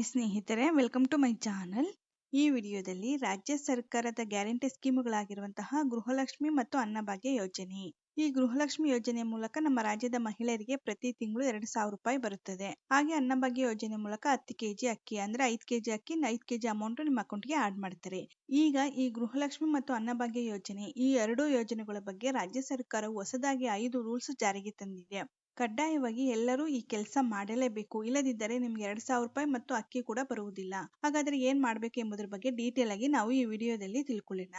Hi ಸ್ನೇಹಿತರೆ welcome to my channel ಈ ವಿಡಿಯೋದಲ್ಲಿ ರಾಜ್ಯ ಸರ್ಕಾರದ ಗ್ಯಾರಂಟಿ ಸ್ಕೀಮುಗಳಾಗಿರುವಂತಹ ಗೃಹಲಕ್ಷ್ಮಿ ಮತ್ತು ಅನ್ನಭಾಗ್ಯ ಯೋಜನೆ. ಈ ಗೃಹಲಕ್ಷ್ಮಿ ಯೋಜನೆ ಮೂಲಕ ನಮ್ಮ ರಾಜ್ಯದ ಮಹಿಳೆಯರಿಗೆ ಪ್ರತಿ ತಿಂಗಳು ಎರಡು ಸಾವಿರ ರೂಪಾಯಿ ಬರುತ್ತದೆ. ಹಾಗೆ ಅನ್ನಭಾಗ್ಯ ಯೋಜನೆ ಮೂಲಕ ಹತ್ತು ಕೆಜಿ ಅಕ್ಕಿ ಅಂದ್ರೆ ಐದು ಕೆಜಿ ಅಕ್ಕಿ ಐದು ಕೆಜಿ ಅಮೌಂಟ್ ನಿಮ್ಮ ಅಕೌಂಟ್ಗೆ ಆಡ್ ಮಾಡ್ತಾರೆ. ಈಗ ಈ ಗೃಹಲಕ್ಷ್ಮಿ ಮತ್ತು ಅನ್ನಭಾಗ್ಯ ಯೋಜನೆ ಈ ಎರಡೂ ಯೋಜನೆಗಳ ಬಗ್ಗೆ ರಾಜ್ಯ ಸರ್ಕಾರವು ಹೊಸದಾಗಿ ಐದು ರೂಲ್ಸ್ ಜಾರಿಗೆ ತಂದಿದೆ. ಕಡ್ಡಾಯವಾಗಿ ಎಲ್ಲರೂ ಈ ಕೆಲಸ ಮಾಡಲೇಬೇಕು. ಇಲ್ಲದಿದ್ದರೆ ನಿಮ್ಗೆ ಎರಡ್ ಸಾವಿರ ರೂಪಾಯಿ ಮತ್ತು ಅಕ್ಕಿ ಕೂಡ ಬರುವುದಿಲ್ಲ. ಹಾಗಾದ್ರೆ ಏನ್ ಮಾಡ್ಬೇಕು ಎಂಬುದರ ಬಗ್ಗೆ ಡೀಟೇಲ್ ಆಗಿ ನಾವು ಈ ವಿಡಿಯೋದಲ್ಲಿ ತಿಳ್ಕೊಳ್ಳೋಣ.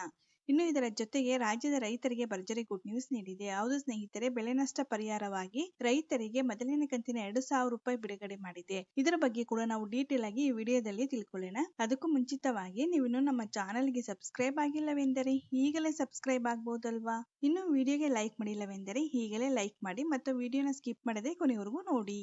ಇನ್ನು ಇದರ ಜೊತೆಗೆ ರಾಜ್ಯದ ರೈತರಿಗೆ ಭರ್ಜರಿ ಗುಡ್ ನ್ಯೂಸ್ ನೀಡಿದೆ. ಹೌದು ಸ್ನೇಹಿತರೆ, ಬೆಳೆ ನಷ್ಟ ಪರಿಹಾರವಾಗಿ ರೈತರಿಗೆ ಮೊದಲಿನ ಕಂತಿನ ಎರಡು ಸಾವಿರ ರೂಪಾಯಿ ಬಿಡುಗಡೆ ಮಾಡಿದೆ. ಇದರ ಬಗ್ಗೆ ಕೂಡ ನಾವು ಡೀಟೇಲ್ ಆಗಿ ಈ ವಿಡಿಯೋದಲ್ಲಿ ತಿಳ್ಕೊಳ್ಳೋಣ. ಅದಕ್ಕೂ ಮುಂಚಿತವಾಗಿ ನೀವು ಇನ್ನು ನಮ್ಮ ಚಾನೆಲ್ಗೆ ಸಬ್ಸ್ಕ್ರೈಬ್ ಆಗಿಲ್ಲವೆಂದರೆ ಈಗಲೇ ಸಬ್ಸ್ಕ್ರೈಬ್ ಆಗ್ಬೋದಲ್ವಾ? ಇನ್ನು ವಿಡಿಯೋಗೆ ಲೈಕ್ ಮಾಡಿಲ್ಲವೆಂದರೆ ಈಗಲೇ ಲೈಕ್ ಮಾಡಿ ಮತ್ತು ವಿಡಿಯೋನ ಸ್ಕಿಪ್ ಮಾಡದೆ ಕೊನೆವರೆಗೂ ನೋಡಿ.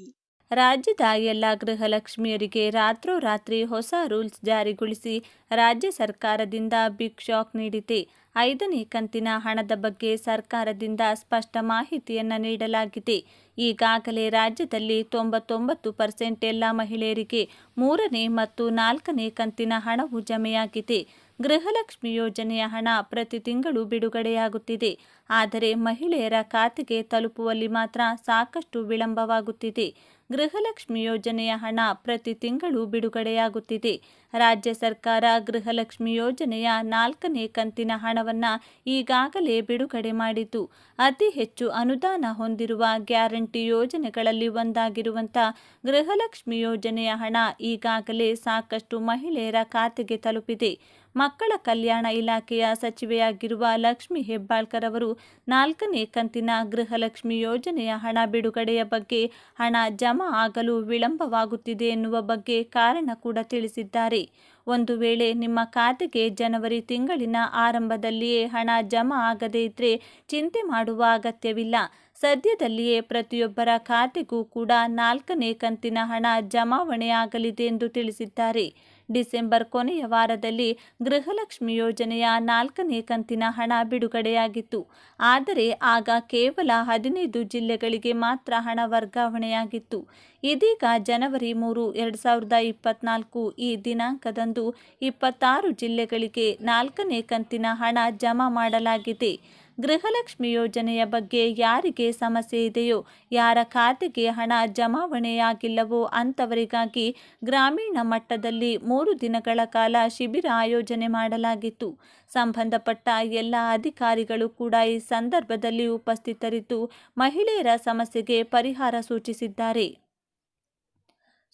ರಾಜ್ಯದ ಎಲ್ಲ ಗೃಹಲಕ್ಷ್ಮಿಯರಿಗೆ ರಾತ್ರೋರಾತ್ರಿ ಹೊಸ ರೂಲ್ಸ್ ಜಾರಿಗೊಳಿಸಿ ರಾಜ್ಯ ಸರ್ಕಾರದಿಂದ ಬಿಗ್ ಶಾಕ್ ನೀಡಿದೆ. ಐದನೇ ಕಂತಿನ ಹಣದ ಬಗ್ಗೆ ಸರ್ಕಾರದಿಂದ ಸ್ಪಷ್ಟ ಮಾಹಿತಿಯನ್ನು ನೀಡಲಾಗಿದೆ. ಈಗಾಗಲೇ ರಾಜ್ಯದಲ್ಲಿ ತೊಂಬತ್ತೊಂಬತ್ತು ಪರ್ಸೆಂಟ್ ಎಲ್ಲ ಮಹಿಳೆಯರಿಗೆ ಮೂರನೇ ಮತ್ತು ನಾಲ್ಕನೇ ಕಂತಿನ ಹಣವು ಜಮೆಯಾಗಿದೆ. ಗೃಹಲಕ್ಷ್ಮಿ ಯೋಜನೆಯ ಹಣ ಪ್ರತಿ ತಿಂಗಳು ಬಿಡುಗಡೆಯಾಗುತ್ತಿದೆ. ಆದರೆ ಮಹಿಳೆಯರ ಖಾತೆಗೆ ತಲುಪುವಲ್ಲಿ ಮಾತ್ರ ಸಾಕಷ್ಟು ವಿಳಂಬವಾಗುತ್ತಿದೆ. ಗೃಹಲಕ್ಷ್ಮಿ ಯೋಜನೆಯ ಹಣ ಪ್ರತಿ ತಿಂಗಳು ಬಿಡುಗಡೆಯಾಗುತ್ತಿದೆ. ರಾಜ್ಯ ಸರ್ಕಾರ ಗೃಹಲಕ್ಷ್ಮಿ ಯೋಜನೆಯ ನಾಲ್ಕನೇ ಕಂತಿನ ಹಣವನ್ನು ಈಗಾಗಲೇ ಬಿಡುಗಡೆ ಮಾಡಿತು ಅತಿ ಹೆಚ್ಚು ಅನುದಾನ ಹೊಂದಿರುವ ಗ್ಯಾರಂಟಿ ಯೋಜನೆಗಳಲ್ಲಿ ಒಂದಾಗಿರುವಂಥ ಗೃಹಲಕ್ಷ್ಮಿ ಯೋಜನೆಯ ಹಣ ಈಗಾಗಲೇ ಸಾಕಷ್ಟು ಮಹಿಳೆಯರ ಖಾತೆಗೆ ತಲುಪಿದೆ. ಮಕ್ಕಳ ಕಲ್ಯಾಣ ಇಲಾಖೆಯ ಸಚಿವೆಯಾಗಿರುವ ಲಕ್ಷ್ಮಿ ಹೆಬ್ಬಾಳ್ಕರ್ ಅವರು ನಾಲ್ಕನೇ ಕಂತಿನ ಗೃಹಲಕ್ಷ್ಮಿ ಯೋಜನೆಯ ಹಣ ಬಿಡುಗಡೆಯ ಬಗ್ಗೆ ಹಣ ಜಮಾ ಆಗಲು ವಿಳಂಬವಾಗುತ್ತಿದೆ ಎನ್ನುವ ಬಗ್ಗೆ ಕಾರಣ ಕೂಡ ತಿಳಿಸಿದ್ದಾರೆ. ಒಂದು ವೇಳೆ ನಿಮ್ಮ ಖಾತೆಗೆ ಜನವರಿ ತಿಂಗಳಿನ ಆರಂಭದಲ್ಲಿಯೇ ಹಣ ಜಮಾ ಆಗದೇ ಇದ್ದರೆ ಚಿಂತೆ ಮಾಡುವ ಅಗತ್ಯವಿಲ್ಲ. ಸದ್ಯದಲ್ಲಿಯೇ ಪ್ರತಿಯೊಬ್ಬರ ಖಾತೆಗೂ ಕೂಡ ನಾಲ್ಕನೇ ಕಂತಿನ ಹಣ ಜಮಾವಣೆ ಆಗಲಿದೆ ಎಂದು ತಿಳಿಸಿದ್ದಾರೆ. ಡಿಸೆಂಬರ್ ಕೊನೆಯ ವಾರದಲ್ಲಿ ಗೃಹಲಕ್ಷ್ಮಿ ಯೋಜನೆಯ ನಾಲ್ಕನೇ ಕಂತಿನ ಹಣ ಬಿಡುಗಡೆಯಾಗಿತ್ತು. ಆದರೆ ಆಗ ಕೇವಲ ಹದಿನೈದು ಜಿಲ್ಲೆಗಳಿಗೆ ಮಾತ್ರ ಹಣ ವರ್ಗಾವಣೆಯಾಗಿತ್ತು. ಇದೀಗ ಜನವರಿ ಮೂರು, ಎರಡು ಸಾವಿರದ ಇಪ್ಪತ್ನಾಲ್ಕು ಈ ದಿನಾಂಕದಂದು ಇಪ್ಪತ್ತಾರು ಜಿಲ್ಲೆಗಳಿಗೆ ನಾಲ್ಕನೇ ಕಂತಿನ ಹಣ ಜಮಾ ಮಾಡಲಾಗಿದೆ. ಗೃಹಲಕ್ಷ್ಮಿ ಯೋಜನೆಯ ಬಗ್ಗೆ ಯಾರಿಗೆ ಸಮಸ್ಯೆ ಇದೆಯೋ, ಯಾರ ಖಾತೆಗೆ ಹಣ ಜಮಾವಣೆಯಾಗಿಲ್ಲವೋ ಅಂಥವರಿಗಾಗಿ ಗ್ರಾಮೀಣ ಮಟ್ಟದಲ್ಲಿ ಮೂರು ದಿನಗಳ ಕಾಲ ಶಿಬಿರ ಆಯೋಜನೆ ಮಾಡಲಾಗಿತ್ತು. ಸಂಬಂಧಪಟ್ಟ ಎಲ್ಲ ಅಧಿಕಾರಿಗಳು ಕೂಡ ಈ ಸಂದರ್ಭದಲ್ಲಿ ಉಪಸ್ಥಿತರಿದ್ದು ಮಹಿಳೆಯರ ಸಮಸ್ಯೆಗೆ ಪರಿಹಾರ ಸೂಚಿಸಿದ್ದಾರೆ.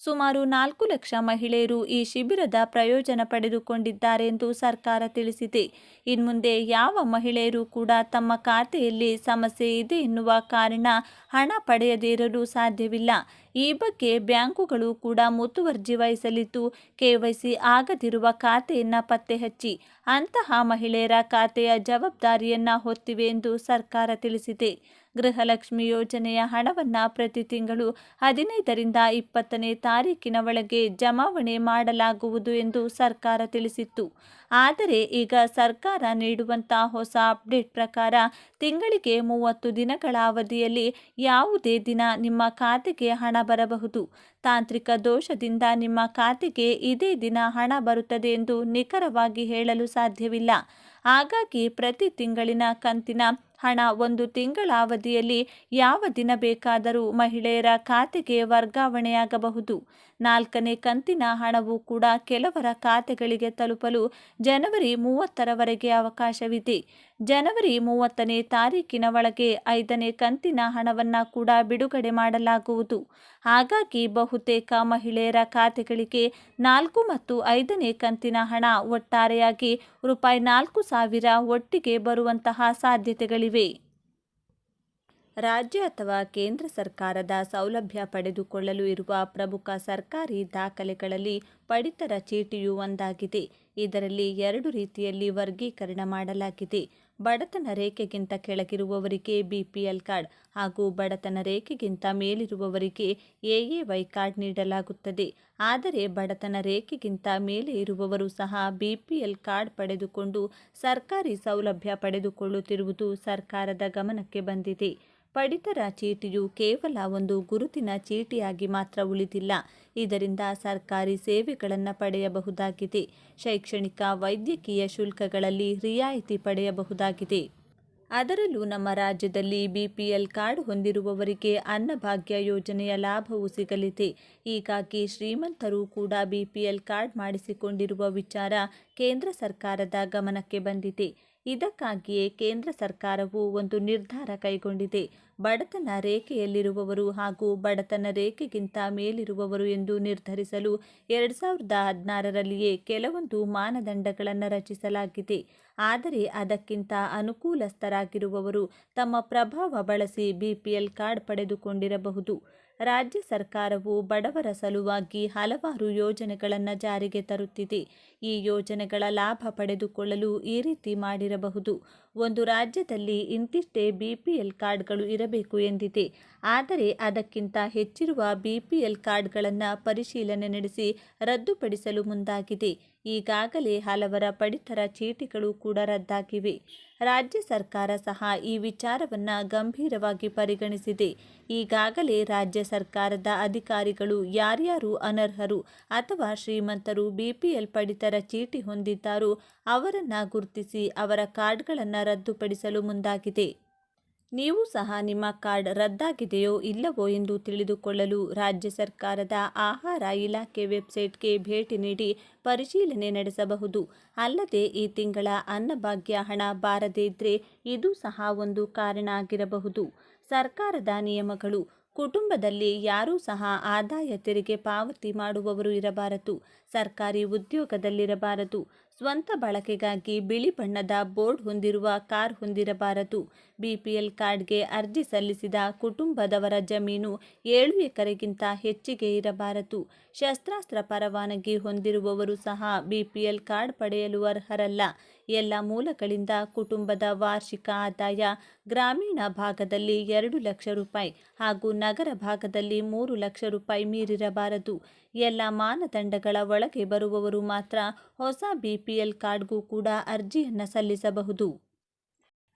ಸುಮಾರು ನಾಲ್ಕು ಲಕ್ಷ ಮಹಿಳೆಯರು ಈ ಶಿಬಿರದ ಪ್ರಯೋಜನ ಪಡೆದುಕೊಂಡಿದ್ದಾರೆ ಎಂದು ಸರ್ಕಾರ ತಿಳಿಸಿದೆ. ಇನ್ಮುಂದೆ ಯಾವ ಮಹಿಳೆಯರು ಕೂಡ ತಮ್ಮ ಖಾತೆಯಲ್ಲಿ ಸಮಸ್ಯೆ ಇದೆ ಎನ್ನುವ ಕಾರಣ ಹಣ ಪಡೆಯದೇ ಇರಲು ಸಾಧ್ಯವಿಲ್ಲ. ಈ ಬಗ್ಗೆ ಬ್ಯಾಂಕುಗಳು ಕೂಡ ಮುತುವರ್ಜಿ ವಹಿಸಲಿದ್ದು, ಕೆವೈಸಿ ಆಗದಿರುವ ಖಾತೆಯನ್ನು ಪತ್ತೆ ಹಚ್ಚಿ, ಅಂತಹ ಮಹಿಳೆಯರ ಖಾತೆಯ ಜವಾಬ್ದಾರಿಯನ್ನ ಹೊತ್ತಿವೆ ಎಂದು ಸರ್ಕಾರ ತಿಳಿಸಿದೆ. ಗೃಹಲಕ್ಷ್ಮಿ ಯೋಜನೆಯ ಹಣವನ್ನು ಪ್ರತಿ ತಿಂಗಳು ಹದಿನೈದರಿಂದ ಇಪ್ಪತ್ತನೇ ತಾರೀಕಿನ ಒಳಗೆ ಜಮಾವಣೆ ಮಾಡಲಾಗುವುದು ಎಂದು ಸರ್ಕಾರ ತಿಳಿಸಿತ್ತು. ಆದರೆ ಈಗ ಸರ್ಕಾರ ನೀಡುವಂಥ ಹೊಸ ಅಪ್ಡೇಟ್ ಪ್ರಕಾರ ತಿಂಗಳಿಗೆ ಮೂವತ್ತು ದಿನಗಳ ಅವಧಿಯಲ್ಲಿ ಯಾವುದೇ ದಿನ ನಿಮ್ಮ ಖಾತೆಗೆ ಹಣ ಬರಬಹುದು. ತಾಂತ್ರಿಕ ದೋಷದಿಂದ ನಿಮ್ಮ ಖಾತೆಗೆ ಇದೇ ದಿನ ಹಣ ಬರುತ್ತದೆ ಎಂದು ನಿಖರವಾಗಿ ಹೇಳಲು ಸಾಧ್ಯವಿಲ್ಲ. ಹಾಗಾಗಿ ಪ್ರತಿ ತಿಂಗಳಿನ ಕಂತಿನ ಹಣ ಒಂದು ತಿಂಗಳ ಅವಧಿಯಲ್ಲಿ ಯಾವ ದಿನ ಬೇಕಾದರೂ ಮಹಿಳೆಯರ ಖಾತೆಗೆ ವರ್ಗಾವಣೆಯಾಗಬಹುದು. ನಾಲ್ಕನೇ ಕಂತಿನ ಹಣವು ಕೂಡ ಕೆಲವರ ಖಾತೆಗಳಿಗೆ ತಲುಪಲು ಜನವರಿ ಮೂವತ್ತರವರೆಗೆ ಅವಕಾಶವಿದೆ. ಜನವರಿ ಮೂವತ್ತನೇ ತಾರೀಕಿನ ಒಳಗೆ ಐದನೇ ಕಂತಿನ ಹಣವನ್ನು ಕೂಡ ಬಿಡುಗಡೆ ಮಾಡಲಾಗುವುದು. ಹಾಗಾಗಿ ಬಹುತೇಕ ಮಹಿಳೆಯರ ಖಾತೆಗಳಿಗೆ ನಾಲ್ಕು ಮತ್ತು ಐದನೇ ಕಂತಿನ ಹಣ ಒಟ್ಟಾರೆಯಾಗಿ ರೂಪಾಯಿ ನಾಲ್ಕು ಸಾವಿರ ಒಟ್ಟಿಗೆ ಬರುವಂತಹ ಸಾಧ್ಯತೆಗಳಿವೆ. ರಾಜ್ಯ ಅಥವಾ ಕೇಂದ್ರ ಸರ್ಕಾರದ ಸೌಲಭ್ಯ ಪಡೆದುಕೊಳ್ಳಲು ಇರುವ ಪ್ರಮುಖ ಸರ್ಕಾರಿ ದಾಖಲೆಗಳಲ್ಲಿ ಪಡಿತರ ಚೀಟಿಯು ಒಂದಾಗಿದೆ. ಇದರಲ್ಲಿ ಎರಡು ರೀತಿಯಲ್ಲಿ ವರ್ಗೀಕರಣ ಮಾಡಲಾಗಿದೆ. ಬಡತನ ರೇಖೆಗಿಂತ ಕೆಳಗಿರುವವರಿಗೆ ಬಿಪಿಎಲ್ ಕಾರ್ಡ್ ಹಾಗೂ ಬಡತನ ರೇಖೆಗಿಂತ ಮೇಲಿರುವವರಿಗೆ ಎಎವೈ ಕಾರ್ಡ್ ನೀಡಲಾಗುತ್ತದೆ. ಆದರೆ ಬಡತನ ರೇಖೆಗಿಂತ ಮೇಲೆ ಇರುವವರು ಸಹ ಬಿಪಿಎಲ್ ಕಾರ್ಡ್ ಪಡೆದುಕೊಂಡು ಸರ್ಕಾರಿ ಸೌಲಭ್ಯ ಪಡೆದುಕೊಳ್ಳುತ್ತಿರುವುದು ಸರ್ಕಾರದ ಗಮನಕ್ಕೆ ಬಂದಿದೆ. ಪಡಿತರ ಚೀಟಿಯು ಕೇವಲ ಒಂದು ಗುರುತಿನ ಚೀಟಿಯಾಗಿ ಮಾತ್ರ ಉಳಿದಿಲ್ಲ. ಇದರಿಂದ ಸರ್ಕಾರಿ ಸೇವೆಗಳನ್ನು ಪಡೆಯಬಹುದಾಗಿದೆ. ಶೈಕ್ಷಣಿಕ, ವೈದ್ಯಕೀಯ ಶುಲ್ಕಗಳಲ್ಲಿ ರಿಯಾಯಿತಿ ಪಡೆಯಬಹುದಾಗಿದೆ. ಅದರಲ್ಲೂ ನಮ್ಮ ರಾಜ್ಯದಲ್ಲಿ ಬಿಪಿಎಲ್ ಕಾರ್ಡ್ ಹೊಂದಿರುವವರಿಗೆ ಅನ್ನಭಾಗ್ಯ ಯೋಜನೆಯ ಲಾಭವೂ ಸಿಗಲಿದೆ. ಹೀಗಾಗಿ ಶ್ರೀಮಂತರು ಕೂಡ ಬಿಪಿಎಲ್ ಕಾರ್ಡ್ ಮಾಡಿಸಿಕೊಂಡಿರುವ ವಿಚಾರ ಕೇಂದ್ರ ಸರ್ಕಾರದ ಗಮನಕ್ಕೆ ಬಂದಿದೆ. ಇದಕ್ಕಾಗಿಯೇ ಕೇಂದ್ರ ಸರ್ಕಾರವು ಒಂದು ನಿರ್ಧಾರ ಕೈಗೊಂಡಿದೆ. ಬಡತನ ರೇಖೆಯಲ್ಲಿರುವವರು ಹಾಗೂ ಬಡತನ ರೇಖೆಗಿಂತ ಮೇಲಿರುವವರು ಎಂದು ನಿರ್ಧರಿಸಲು ಎರಡು ಸಾವಿರದ ಹದಿನಾರರಲ್ಲಿಯೇ ಕೆಲವೊಂದು ಮಾನದಂಡಗಳನ್ನು ರಚಿಸಲಾಗಿದೆ. ಆದರೆ ಅದಕ್ಕಿಂತ ಅನುಕೂಲಸ್ಥರಾಗಿರುವವರು ತಮ್ಮ ಪ್ರಭಾವ ಬಳಸಿ ಬಿಪಿಎಲ್ ಕಾರ್ಡ್ ಪಡೆದುಕೊಂಡಿರಬಹುದು. ರಾಜ್ಯ ಸರ್ಕಾರವು ಬಡವರ ಸಲುವಾಗಿ ಹಲವಾರು ಯೋಜನೆಗಳನ್ನು ಜಾರಿಗೆ ತರುತ್ತಿದೆ. ಈ ಯೋಜನೆಗಳ ಲಾಭ ಪಡೆದುಕೊಳ್ಳಲು ಈ ರೀತಿ ಮಾಡಿರಬಹುದು. ಒಂದು ರಾಜ್ಯದಲ್ಲಿ ಇಂತಿಷ್ಟೇ ಬಿಪಿಎಲ್ ಕಾರ್ಡ್ಗಳು ಇರಬೇಕು ಎಂದಿದೆ. ಆದರೆ ಅದಕ್ಕಿಂತ ಹೆಚ್ಚಿರುವ ಬಿಪಿಎಲ್ ಕಾರ್ಡ್ಗಳನ್ನು ಪರಿಶೀಲನೆ ನಡೆಸಿ ರದ್ದುಪಡಿಸಲು ಮುಂದಾಗಿದೆ. ಈಗಾಗಲೇ ಹಲವರ ಪಡಿತರ ಚೀಟಿಗಳು ಕೂಡ ರದ್ದಾಗಿವೆ. ರಾಜ್ಯ ಸರ್ಕಾರ ಸಹ ಈ ವಿಚಾರವನ್ನು ಗಂಭೀರವಾಗಿ ಪರಿಗಣಿಸಿದೆ. ಈಗಾಗಲೇ ರಾಜ್ಯ ಸರ್ಕಾರದ ಅಧಿಕಾರಿಗಳು ಯಾರ್ಯಾರು ಅನರ್ಹರು ಅಥವಾ ಶ್ರೀಮಂತರು ಬಿಪಿಎಲ್ ಪಡಿತರ ಚೀಟಿ ಹೊಂದಿದ್ದಾರೋ ಅವರನ್ನು ಗುರುತಿಸಿ ಅವರ ಕಾರ್ಡ್ಗಳನ್ನು ರದ್ದುಪಡಿಸಲು ಮುಂದಾಗಿದೆ. ನೀವು ಸಹ ನಿಮ್ಮ ಕಾರ್ಡ್ ರದ್ದಾಗಿದೆಯೋ ಇಲ್ಲವೋ ಎಂದು ತಿಳಿದುಕೊಳ್ಳಲು ರಾಜ್ಯ ಸರ್ಕಾರದ ಆಹಾರ ಇಲಾಖೆ ವೆಬ್ಸೈಟ್ಗೆ ಭೇಟಿ ನೀಡಿ ಪರಿಶೀಲನೆ ನಡೆಸಬಹುದು. ಅಲ್ಲದೆ ಈ ತಿಂಗಳ ಅನ್ನಭಾಗ್ಯ ಹಣ ಬಾರದೇ ಇದ್ರೆ ಇದು ಸಹ ಒಂದು ಕಾರಣ ಆಗಿರಬಹುದು. ಸರ್ಕಾರದ ನಿಯಮಗಳು. ಕುಟುಂಬದಲ್ಲಿ ಯಾರೂ ಸಹ ಆದಾಯ ತೆರಿಗೆ ಪಾವತಿ ಮಾಡುವವರು ಇರಬಾರದು. ಸರ್ಕಾರಿ ಉದ್ಯೋಗದಲ್ಲಿರಬಾರದು. ಸ್ವಂತ ಬಳಕೆಗಾಗಿ ಬಿಳಿ ಬಣ್ಣದ ಬೋರ್ಡ್ ಹೊಂದಿರುವ ಕಾರ್ ಹೊಂದಿರಬಾರದು. ಬಿಪಿಎಲ್ ಕಾರ್ಡ್ಗೆ ಅರ್ಜಿ ಸಲ್ಲಿಸಿದ ಕುಟುಂಬದವರ ಜಮೀನು ಏಳು ಎಕರೆಗಿಂತ ಹೆಚ್ಚಿಗೆ ಇರಬಾರದು. ಶಸ್ತ್ರಾಸ್ತ್ರ ಪರವಾನಗಿ ಹೊಂದಿರುವವರು ಸಹ ಬಿಪಿಎಲ್ ಕಾರ್ಡ್ ಪಡೆಯಲು ಅರ್ಹರಲ್ಲ. ಎಲ್ಲ ಮೂಲಗಳಿಂದ ಕುಟುಂಬದ ವಾರ್ಷಿಕ ಆದಾಯ ಗ್ರಾಮೀಣ ಭಾಗದಲ್ಲಿ ಎರಡು ಲಕ್ಷ ರೂಪಾಯಿ ಹಾಗೂ ನಗರ ಭಾಗದಲ್ಲಿ ಮೂರು ಲಕ್ಷ ರೂಪಾಯಿ ಮೀರಿರಬಾರದು. ಎಲ್ಲ ಮಾನದಂಡಗಳ ಒಳಗೆ ಬರುವವರು ಮಾತ್ರ ಹೊಸ ಬಿಪಿಎಲ್ ಕಾರ್ಡ್ಗೂ ಕೂಡ ಅರ್ಜಿಯನ್ನು ಸಲ್ಲಿಸಬಹುದು.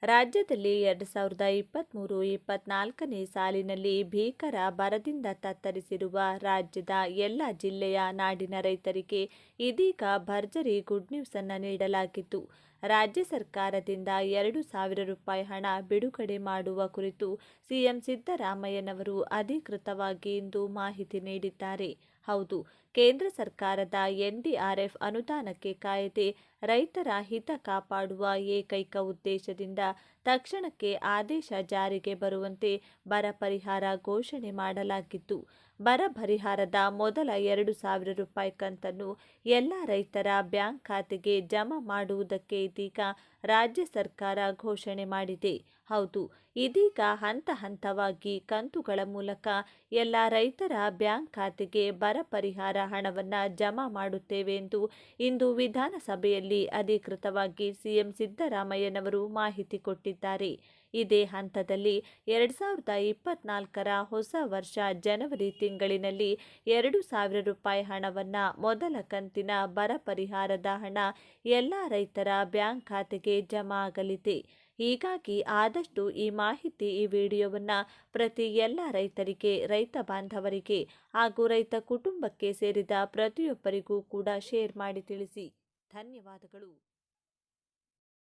ರಾಜ್ಯದಲ್ಲಿ ಎರಡು ಸಾವಿರದ ಇಪ್ಪತ್ತ್ಮೂರು ಇಪ್ಪತ್ನಾಲ್ಕನೇ ಸಾಲಿನಲ್ಲಿ ಭೀಕರ ಬರದಿಂದ ತತ್ತರಿಸಿರುವ ರಾಜ್ಯದ ಎಲ್ಲ ಜಿಲ್ಲೆಯ ನಾಡಿನ ರೈತರಿಗೆ ಇದೀಗ ಭರ್ಜರಿ ಗುಡ್ ನ್ಯೂಸನ್ನು ನೀಡಲಾಗಿತ್ತು ರಾಜ್ಯ ಸರ್ಕಾರದಿಂದ ಎರಡು ಸಾವಿರ ರೂಪಾಯಿ ಹಣ ಬಿಡುಗಡೆ ಮಾಡುವ ಕುರಿತು ಸಿಎಂ ಸಿದ್ದರಾಮಯ್ಯನವರು ಅಧಿಕೃತವಾಗಿ ಇಂದು ಮಾಹಿತಿ ನೀಡಿದ್ದಾರೆ. ಹೌದು, ಕೇಂದ್ರ ಸರ್ಕಾರದ ಎನ್ಡಿಆರ್ಎಫ್ ಅನುದಾನಕ್ಕೆ ಕಾಯದೆ ರೈತರ ಹಿತ ಕಾಪಾಡುವ ಏಕೈಕ ಉದ್ದೇಶದಿಂದ ತಕ್ಷಣಕ್ಕೆ ಆದೇಶ ಜಾರಿಗೆ ಬರುವಂತೆ ಬರ ಪರಿಹಾರ ಘೋಷಣೆ ಮಾಡಲಾಗಿತ್ತು. ಬರ ಪರಿಹಾರದ ಮೊದಲ ಎರಡು ಸಾವಿರ ರೂಪಾಯಿ ಕಂತನ್ನು ಎಲ್ಲ ರೈತರ ಬ್ಯಾಂಕ್ ಖಾತೆಗೆ ಜಮಾ ಮಾಡುವುದಕ್ಕೆ ಇದೀಗ ರಾಜ್ಯ ಸರ್ಕಾರ ಘೋಷಣೆ ಮಾಡಿದೆ. ಹೌದು, ಇದೀಗ ಹಂತ ಹಂತವಾಗಿ ಕಂತುಗಳ ಮೂಲಕ ಎಲ್ಲ ರೈತರ ಬ್ಯಾಂಕ್ ಖಾತೆಗೆ ಬರ ಪರಿಹಾರ ಹಣವನ್ನು ಜಮಾ ಮಾಡುತ್ತೇವೆ ಎಂದು ಇಂದು ವಿಧಾನಸಭೆಯಲ್ಲಿ ಅಧಿಕೃತವಾಗಿ ಸಿಎಂ ಸಿದ್ದರಾಮಯ್ಯನವರು ಮಾಹಿತಿ ಕೊಟ್ಟಿದ್ದಾರೆ. ಇದೇ ಹಂತದಲ್ಲಿ ಎರಡು ಸಾವಿರದ ಇಪ್ಪತ್ನಾಲ್ಕರ ಹೊಸ ವರ್ಷ ಜನವರಿ ತಿಂಗಳಿನಲ್ಲಿ ಎರಡು ಸಾವಿರ ರೂಪಾಯಿ ಹಣವನ್ನು ಮೊದಲ ಕಂತಿನ ಬರ ಪರಿಹಾರದ ಹಣ ಎಲ್ಲ ರೈತರ ಬ್ಯಾಂಕ್ ಖಾತೆಗೆ ಜಮಾ ಆಗಲಿದೆ. ಹೀಗಾಗಿ ಆದಷ್ಟು ಈ ಮಾಹಿತಿ ಈ ವಿಡಿಯೋವನ್ನು ಪ್ರತಿ ಎಲ್ಲ ರೈತರಿಗೆ, ರೈತ ಬಾಂಧವರಿಗೆ ಹಾಗೂ ರೈತ ಕುಟುಂಬಕ್ಕೆ ಸೇರಿದ ಪ್ರತಿಯೊಬ್ಬರಿಗೂ ಕೂಡ ಶೇರ್ ಮಾಡಿ ತಿಳಿಸಿ. ಧನ್ಯವಾದಗಳು.